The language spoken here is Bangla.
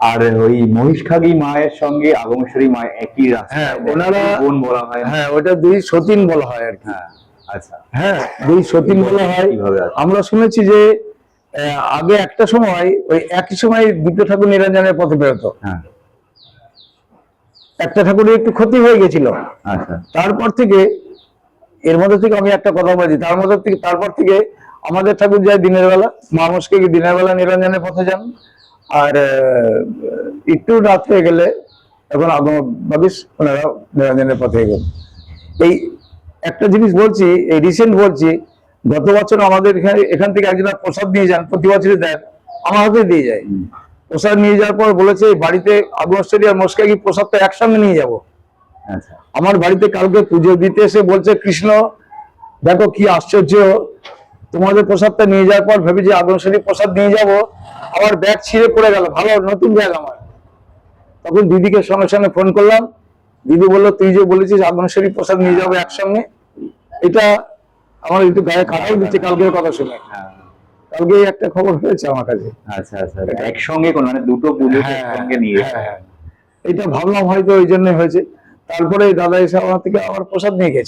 আর ওই মহিষখাগী মায়ের সঙ্গে আগমেশ্বরী মা একই রাস্তা। হ্যাঁ, ওনারা- বোন বলা হয়। হ্যাঁ ওটা দুই সতীন বলা হয় আর কি। হ্যাঁ আচ্ছা। হ্যাঁ দুই সতীন বলা হয়। আমরা শুনেছি যে আগে একটা সময় ওই একই সময় দুটো ঠাকুর নিরঞ্জনের পথে বেরোতো। হ্যাঁ। একটা ঠাকুরের একটু ক্ষতি হয়ে গেছিল। আচ্ছা। তারপর থেকে এর মধ্যে থেকে আমি একটা কথা বলছি তার মধ্যে থেকে তারপর থেকে আমাদের ঠাকুর যায় দিনের বেলা। মানুষকে কি দিনের বেলা নিরঞ্জনের পথে যান? আর একটু রাত হয়ে গেলে এখন আগম ভাবিস ওনারা নিরঞ্জনের পথে গেল এই একটা জিনিস বলছি এই রিসেন্ট বলছি গত বছর আমাদের এখানে এখান থেকে একজন প্রসাদ নিয়ে যান প্রতি বছরই দেন আমার হাতে দিয়ে যায়। প্রসাদ নিয়ে যাওয়ার পর বলেছে বাড়িতে আগমস্টরি আর মস্কাগি প্রসাদটা একসঙ্গে নিয়ে যাব। আচ্ছা। আমার বাড়িতে কালকে পুজো দিতে এসে বলছে কৃষ্ণ দেখো কি আশ্চর্য তোমাদের প্রসাদটা নিয়ে যাওয়ার পর ভেবেছি আগমশরী প্রসাদ নিয়ে যাব। আমার ব্যাগ ছিঁড়ে পড়ে গেল ভালো নতুন ব্যাগ আমার। তখন দিদিকে সঙ্গে সঙ্গে ফোন করলাম। দিদি বলল তুই যে বলেছিস আগমশরী প্রসাদ নিয়ে যাব একসঙ্গে এটা আমার একটু গায়ে কাটাও দিচ্ছে কালকের কথা শুনে। হ্যাঁ। কালকে একটা খবর হয়েছে আমার কাছে। আচ্ছা আচ্ছা একসঙ্গে কোন মানে দুটো পুজো একসঙ্গে নিয়ে হ্যাঁ, হ্যাঁ। এটা ভাবলাম হয়তো ওই জন্য হয়েছে। তারপরে দাদা এসে আমার থেকে আবার প্রসাদ নিয়ে গেছে।